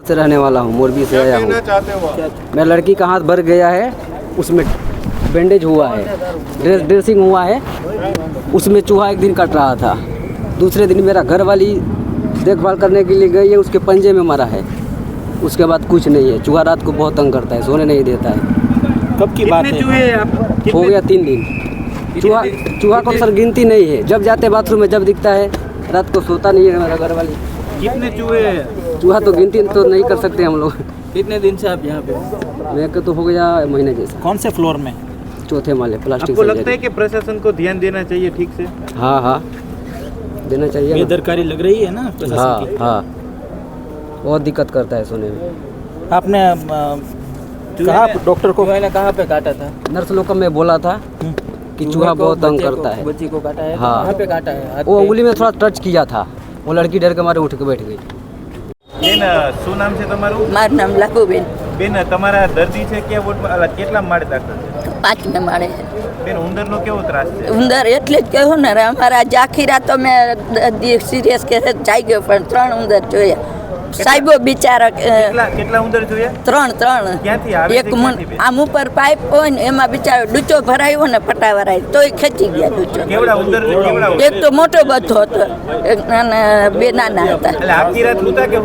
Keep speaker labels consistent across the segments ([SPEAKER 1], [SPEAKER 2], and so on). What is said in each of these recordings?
[SPEAKER 1] से रहने वाला हूँ मोरबी से आया हूँ।
[SPEAKER 2] हो?
[SPEAKER 1] मेरा लड़की का हाथ भर गया है उसमें बैंडेज हुआ है ड्रेस ड्रेसिंग हुआ है उसमें चूहा एक दिन कट रहा था। दूसरे दिन मेरा घर वाली देखभाल करने के लिए गई है उसके पंजे में मरा है। उसके बाद कुछ नहीं है चूहा रात को बहुत तंग करता है सोने नहीं देता है।
[SPEAKER 3] कब की बात है?
[SPEAKER 4] चूहे हो
[SPEAKER 1] गया तीन दिन। चूहा चूहा को सर गिनती नहीं है। जब जाते बाथरूम में जब दिखता है रात को सोता नहीं है मेरा घर वाली।
[SPEAKER 4] कितने चूहे हैं?
[SPEAKER 1] चूहा तो गिनती तो नहीं कर सकते हम लोग।
[SPEAKER 4] कितने दिन से आप यहाँ पे?
[SPEAKER 1] मेरे को तो हो गया महीने जैसा।
[SPEAKER 3] कौन से फ्लोर में?
[SPEAKER 1] चौथे माले प्लास्टिक
[SPEAKER 4] आपको लगता है कि प्रशासन को ध्यान देना चाहिए ठीक से?
[SPEAKER 1] हाँ हाँ। देना चाहिए।
[SPEAKER 3] बेदरकारी लग रही है ना
[SPEAKER 1] हाँ हाँ। बहुत दिक्कत करता है सोने में।
[SPEAKER 3] आपने कहा डॉक्टर को
[SPEAKER 4] ने कहाँ पे काटा था?
[SPEAKER 1] नर्स लोग को मैं बोला था कि चूहा बहुत तंग करता है।
[SPEAKER 4] बच्ची को काटा है
[SPEAKER 1] हाँ।
[SPEAKER 4] पे काटा है?
[SPEAKER 1] वो उंगली में थोड़ा टच किया था। वो लड़की डर के मारे उठ के बैठ गई।
[SPEAKER 4] બેન શું નામ છે તમારું?
[SPEAKER 5] મારું નામ લખુબેન.
[SPEAKER 4] બેન તમારા દર્દી છે ક્યાં વોર્ડમાં કેટલા માળે દાખલ છે?
[SPEAKER 5] પાંચમે માળે
[SPEAKER 4] બેન ઉંદરનો કેવો ત્રાસ છે?
[SPEAKER 5] ઉંદર એટલે જ કહ્યું ને અમારા આખી રાત તો મેં સિરિયસ કે જાઈ ગયો પણ ત્રણ ઉંદર જોયા. સાહેબો બિચારા
[SPEAKER 4] કેટલા ઉંદર જોયા
[SPEAKER 5] ત્રણ ત્રણ.
[SPEAKER 4] ક્યાંથી આવે
[SPEAKER 5] એક મન આમ ઉપર પાઇપ હોય ને એમાં બિચારો ડૂચો ભરાયો ને પટાવરાય તોય ખેંચી ગયા ડૂચો.
[SPEAKER 4] કેવડા ઉંદર કેવડા
[SPEAKER 5] એક તો મોટો બધો હતો એક નાના બે નાના હતા.
[SPEAKER 4] કે?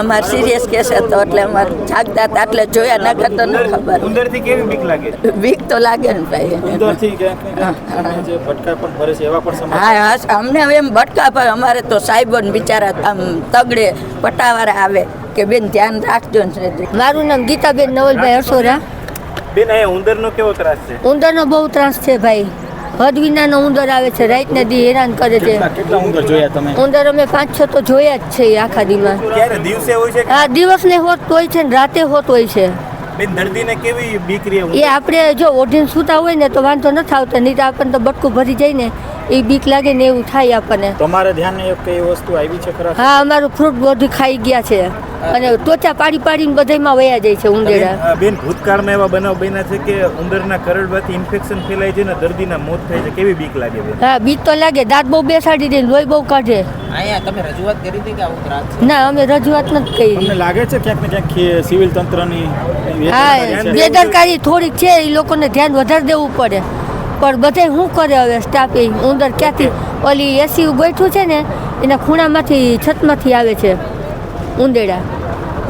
[SPEAKER 5] અમારે સિરિયસ કેસ હતો એટલે અમારે જાગતા હતા એટલે જોયા ન તો ન ખબર.
[SPEAKER 4] ઉંદરથી કેવી બીક લાગે?
[SPEAKER 5] બીક તો લાગે ને ભાઈ.
[SPEAKER 3] અંદરથી ક્યાંક ને જે ભટકા પણ ભરે છે એવા પણ
[SPEAKER 5] હા હા અમને હવે એમ ભટકા પર અમારે તો સાહેબો ને બિચારા આમ તગડે પટાવાળા આવે કે બેન ધ્યાન રાખજો ને
[SPEAKER 6] મારું નામ ગીતાબેન નવલભાઈ હસોરા
[SPEAKER 4] બેન અહીંયા ઉંદરનો કેવો ત્રાસ છે?
[SPEAKER 6] ઉંદરનો બહુ ત્રાસ છે ભાઈ. હદ વિનાનો ઉંદર આવે છે રાતના દી હેરાન કરે છે.
[SPEAKER 3] કેટલા ઉંદર જોયા તમે?
[SPEAKER 6] ઉંદર અમે પાંચ છ તો જોયા જ છે આખા દીમાં.
[SPEAKER 4] ક્યારે? દિવસે હોય છે હા
[SPEAKER 6] આ દિવસને હોત હોય છે ને રાતે હોત હોય છે.
[SPEAKER 4] બેન દર્દીને કેવી બીક રહે
[SPEAKER 6] એ આપણે જો ઓઢીને સૂતા હોય ને તો વાંધો નથી આવતો નહીં તો આપણને તો બટકું ભરી જાય ને. એ બીક લાગે ને એવું થાય આપણને.
[SPEAKER 3] તમારે ધ્યાન એક કઈ વસ્તુ આવી છે ખરા?
[SPEAKER 6] હા અમારું ફ્રૂટ બધું ખાઈ ગયા છે. અને ત્વચા પાડી પાડીને બધામાં વયા જાય છે ઉંદેડા.
[SPEAKER 4] બેન, બેન ભૂતકાળમાં એવા બનાવ બન્યા છે કે ઉંદરના કરડવાથી ઇન્ફેક્શન ફેલાય છે ને દર્દીના મોત થાય છે? કેવી બીક લાગે બેન?
[SPEAKER 6] હા બીક તો લાગે. દાંત બહુ બેસાડી દે લોહી બહુ કાઢે.
[SPEAKER 4] અહીંયા તમે રજૂઆત કરી હતી કે આવું ત્રાસ
[SPEAKER 6] ના અમે રજૂઆત નથી કરી.
[SPEAKER 3] તમને લાગે છે ક્યાંક ને ક્યાંક સિવિલ તંત્રની
[SPEAKER 6] હા
[SPEAKER 3] બેદરકારી
[SPEAKER 6] બેદરકારી થોડીક છે એ લોકોને ધ્યાન વધારે દેવું પડે. પણ બધે શું કરે હવે સ્ટાફી ઉંદર ક્યાંથી? ઓલી એસી ગોઠવું છે ને, એના ખૂણામાંથી, છતમાંથી આવે છે, ઉંદેડા,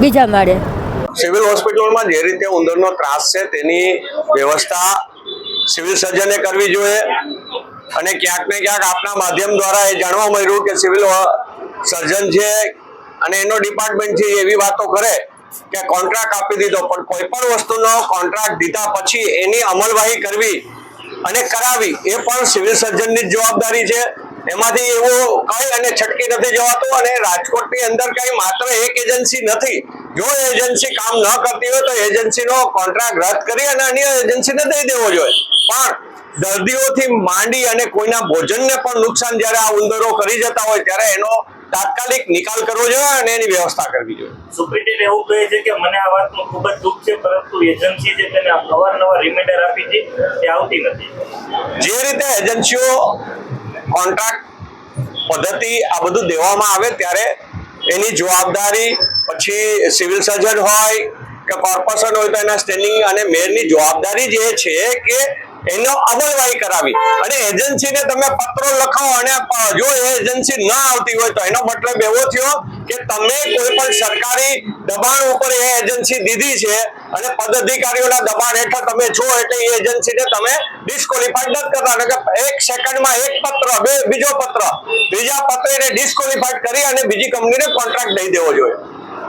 [SPEAKER 6] બીજા માળે.
[SPEAKER 7] સિવિલ હોસ્પિટલમાં જે રીતે ઉંદરનો ત્રાસ છે, તેની વ્યવસ્થા સિવિલ સર્જને કરવી જોઈએ. અને ક્યાંક ને ક્યાંક આપના માધ્યમ દ્વારા એ જાણવા મળ્યું કે સિવિલ સર્જન છે અને એનો ડિપાર્ટમેન્ટ છે એવી વાતો કરે કે કોન્ટ્રાક્ટ આપી દીધો. પણ કોઈ પણ વસ્તુનો કોન્ટ્રાક્ટ દીધા પછી એની અમલવાહી કરવી અને કરાવી. એ પણ સિવિલ સર્જનની જ જવાબદારી છે. એમાંથી એવું કઈ અને છટકી નથી જવાતું અને રાજકોટની અંદર કઈ માત્ર એક એજન્સી નથી. જો એજન્સી કામ ન કરતી હોય તો એજન્સીનો કોન્ટ્રાક્ટ રદ કરી અને અન્ય એજન્સીને દઈ દેવો જોઈએ. પણ દર્દીઓથી માંડી અને કોઈના ભોજનને પણ નુકસાન જ્યારે આ ઉંદરો કરી જતા હોય ત્યારે એનો તાત્કાલિક નિકાલ કરવો જોઈએ અને એની વ્યવસ્થા કરવી જોઈએ.
[SPEAKER 8] સુપ્રિટેન્ડન્ટ એવું કહે છે કે મને આ વાતનું ખૂબ જ દુઃખ છે પરંતુ એજન્સી છે તેને અવારનવાર રિમાઇન્ડર આપી છે તે આવતી નથી.
[SPEAKER 7] જે રીતે એજન્સીઓ કોન્ટ્રાક્ટ પદ્ધતિ આ બધું દેવામાં આવે ત્યારે એની જવાબદારી પછી સિવિલ સર્જન હોય કે કોર્પોરેશન હોય તો એના સ્ટેન્ડિંગ અને મેયરની જવાબદારી જે છે કે એનો અમલવાહી કરાવી. અને એજન્સીને તમે પત્રો લખો અને જો એ એજન્સી ન આવતી હોય તો એનો મતલબ એવો થયો કે તમે કોઈ પણ સરકારી દબાણ ઉપર એ એજન્સી દીધી છે અને પદાધિકારીઓના દબાણ હેઠળ તમે છો એટલે એ એજન્સીને તમે ડિસ્કોલિફાઈડ નથી કરતા. એટલે એક સેકન્ડમાં એક પત્ર, બે, બીજો પત્ર, બીજા પત્રને ડિસ્કોલિફાઈડ કરી અને બીજી કંપનીને કોન્ટ્રાક્ટ દઈ દેવો જોઈએ.